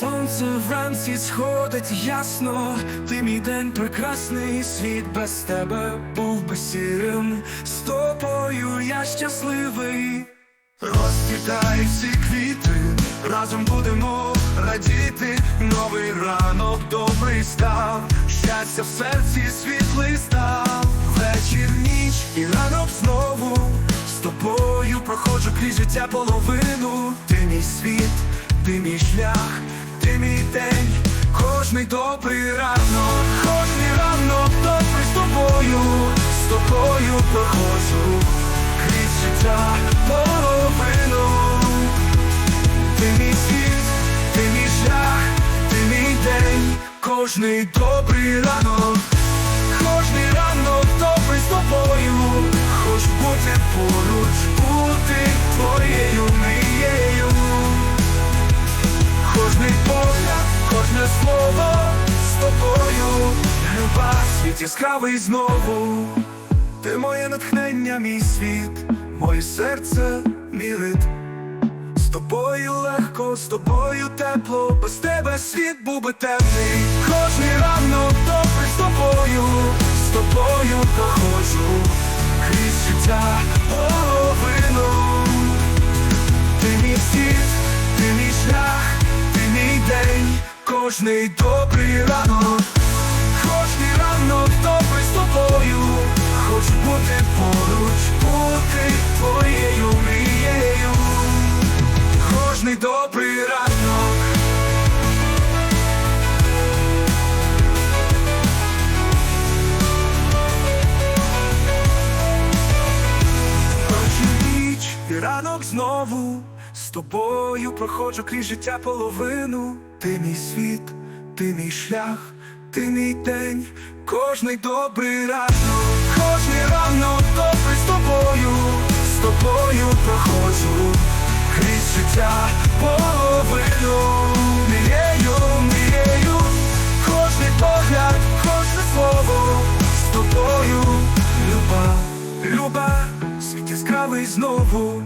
Сонце вранці сходить ясно, ти мій день прекрасний, світ без тебе був би сірим. З тобою я щасливий. Розцвітай всі квіти, разом будемо радіти. Новий ранок добрий став, щастя в серці світлий став. Вечір, ніч і ранок знову з тобою проходжу крізь життя половину. Ти мій світ, ти мій шлях, ти мій день, кожний добрий ранок, кожний ранок добрий з тобою, з тобою проходжу крізь життя половину. Ти мій світ, ти мій шлях, ти мій день, кожний добрий ранок, кожний ранок добрий з тобою, хочу бути поруч, бути твоєю мрією. Слово з тобою, люба, світ яскравий знову. Ти моє натхнення, мій світ, моє серце, мій ритм. З тобою легко, з тобою тепло, без тебе світ був би темний. Кожний ранок добрий з тобою, кожний добрий ранок, кожний ранок добрий з тобою. Хочу бути поруч, бути твоєю мрією. Кожний добрий ранок. Ранок знову з тобою проходжу крізь життя половину. Ти мій світ, ти мій шлях, ти мій день, кожний добрий ранок, кожний ранок добрий з тобою, з тобою проходжу крізь життя половину. Мрією, мрією, кожний погляд, кожне слово з тобою, люба, люба, світ яскравий знову.